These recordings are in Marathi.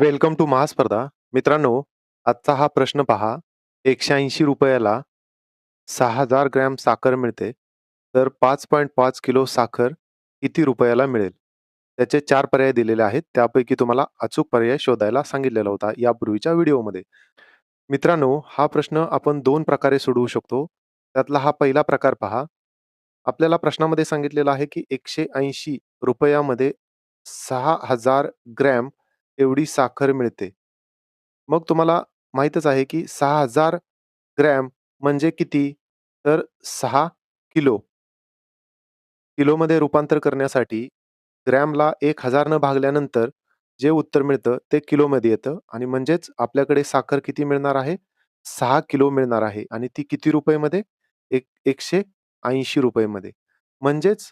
Welcome to महास्पर्धा. मित्रांनो, आजचा हा प्रश्न पहा. एकशे ऐंशी रुपयाला सहा हजार ग्रॅम साखर मिळते. तर 5.5 किलो साखर किती रुपयाला मिळेल? त्याचे चार पर्याय दिलेले आहेत. त्यापैकी तुम्हाला अचूक पर्याय शोधायला सांगितलेला होता यापूर्वीच्या व्हिडिओमध्ये. मित्रांनो, हा प्रश्न आपण दोन प्रकारे सोडवू शकतो. त्यातला हा पहिला प्रकार पहा. आपल्याला प्रश्नामध्ये सांगितलेलं आहे, की एकशे ऐंशी रुपयामध्ये सहा हजार ग्रॅम एवढी साखर मिळते. मग तुम्हाला माहीतच आहे, की 6000 ग्रॅम म्हणजे किती? तर 6 किलो. किलोमध्ये रूपांतर करण्यासाठी ग्रॅमला 1000 न भागल्यानंतर जे उत्तर मिळतं ते किलोमध्ये येतं आणि म्हणजेच आपल्याकडे साखर किती मिळणार आहे? 6 किलो मिळणार आहे आणि ती किती रुपयेमध्ये? एक ₹180 मध्ये. म्हणजेच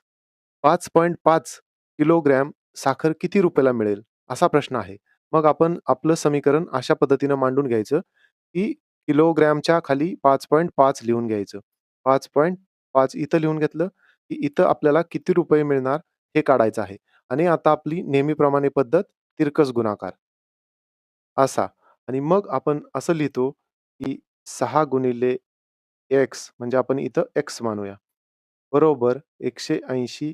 5.5 किलोग्रॅम साखर किती रुपयाला मिळेल? असा प्रश्न आहे. मग आपण आपलं समीकरण अशा पद्धतीनं मांडून घ्यायचं, की किलोग्रॅमच्या खाली 5.5 लिहून घ्यायचं. 5.5 इथं लिहून घेतलं, की इथं आपल्याला किती रुपये मिळणार हे काढायचं आहे आणि आता आपली नेहमीप्रमाणे पद्धत तिरकस गुणाकार. असा आणि मग आपण असं लिहितो, की 6 गुणिले एक्स म्हणजे आपण इथं एक्स मानूया. बरोबर 180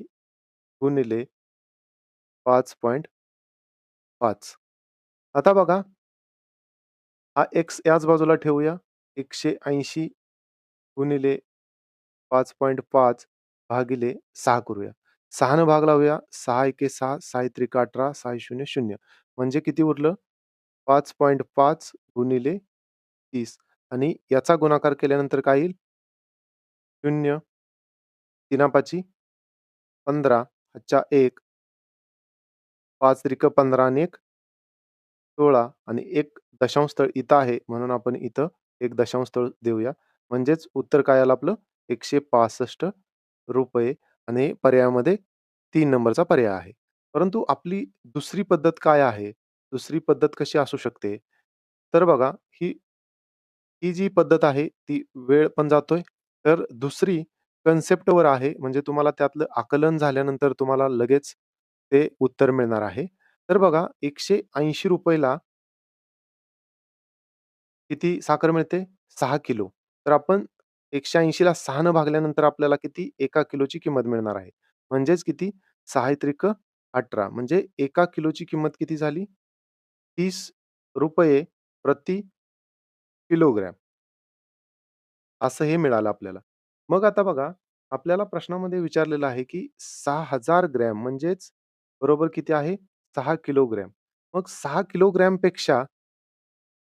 गुणिले पाच. आता बघा. हा एक्स याच बाजूला ठेवूया. एकशे ऐंशी गुणिले पाच पॉईंट पाच भागिले सहा करूया. सहानं भाग लावूया. सहा एके सहा सहा त्रिका अठरा सहा शून्य शून्य. म्हणजे किती उरलं? पाच पॉईंट पाच गुणिले तीस. आणि याचा गुणाकार केल्यानंतर काय येईल? शून्य. तिनापाची पंधरा. हच्चा एक पाच रिक पंधरा आणि 1 16 आणि एक दशांश स्थळ इथं आहे म्हणून आपण इथं एक दशांश स्थळ देऊया. म्हणजेच उत्तर काय आलं आपलं ₹165 आणि पर्यायामध्ये तीन नंबरचा पर्याय आहे. परंतु आपली दुसरी पद्धत काय आहे? दुसरी पद्धत कशी असू शकते? तर बघा ही ही जी पद्धत आहे ती वेळ पण जातोय. तर दुसरी कन्सेप्टवर आहे म्हणजे तुम्हाला त्यातलं आकलन झाल्यानंतर तुम्हाला लगेच ते उत्तर मिळणार आहे. तर बघा ₹180 ला किती साखर मिळते? 6 किलो. तर आपण 180 ला 6 न भागल्यानंतर आपल्याला किती 1 किलोची किंमत मिळणार आहे. म्हणजेच किती 6 त्रिक 18 म्हणजे 1 किलोची किंमत किती झाली? ₹30 प्रति किलोग्रॅम. असं हे मिळालं आपल्याला. मग आता बघा, आपल्याला प्रश्नामध्ये विचारलेलं आहे, की 6000 ग्रॅम म्हणजेच बरोबर किती आहे? 6 किलोग्रॅम. मग 6 किलोग्रॅमपेक्षा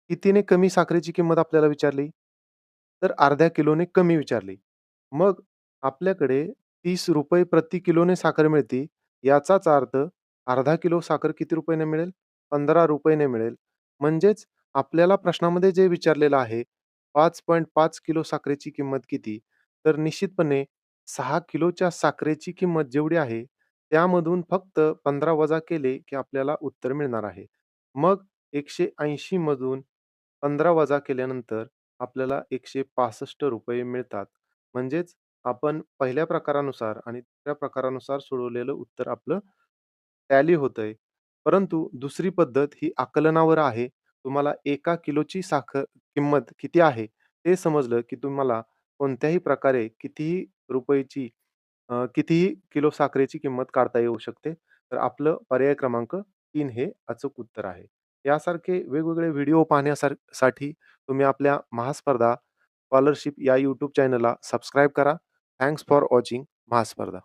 कितीने कमी साखरेची किंमत आपल्याला विचारली? तर अर्ध्या किलोने कमी विचारली. मग आपल्याकडे ₹30 प्रति किलोने साखर मिळते. याचाच अर्थ अर्धा किलो साखर किती रुपयाने मिळेल? ₹15 ने मिळेल. म्हणजेच आपल्याला प्रश्नामध्ये जे विचारलेलं आहे 5.5 किलो साखरेची किंमत किती? तर निश्चितपणे 6 किलोच्या साखरेची किंमत जेवढी आहे, त्यामधून फक्त 15 वजा केले, की आपल्याला उत्तर मिळणार आहे. मग 180 मधून 15 वजा केल्यानंतर आपल्याला ₹165 मिळतात. म्हणजेच आपण पहिल्या प्रकारानुसार आणि दुसऱ्या प्रकारानुसार सोडवलेलं उत्तर आपलं टॅली होतंय. परंतु दुसरी पद्धत ही आकलनावर आहे. तुम्हाला 1 किलोची साखर किंमत किती आहे, ते समजलं, की तुम्हाला कोणत्याही प्रकारे कितीही रुपयेची अ, कितीही किलो साखरेची किंमत काढता येऊ शकते. तर आपलं पर्याय क्रमांक 3 हे अचूक उत्तर आहे. यासारखे वेगवेगळे व्हिडिओ पाहण्यासारसाठी तुम्ही आपल्या महास्पर्धा स्कॉलरशिप या YouTube चॅनलला सबस्क्राईब करा. Thanks for watching Mahaspardha.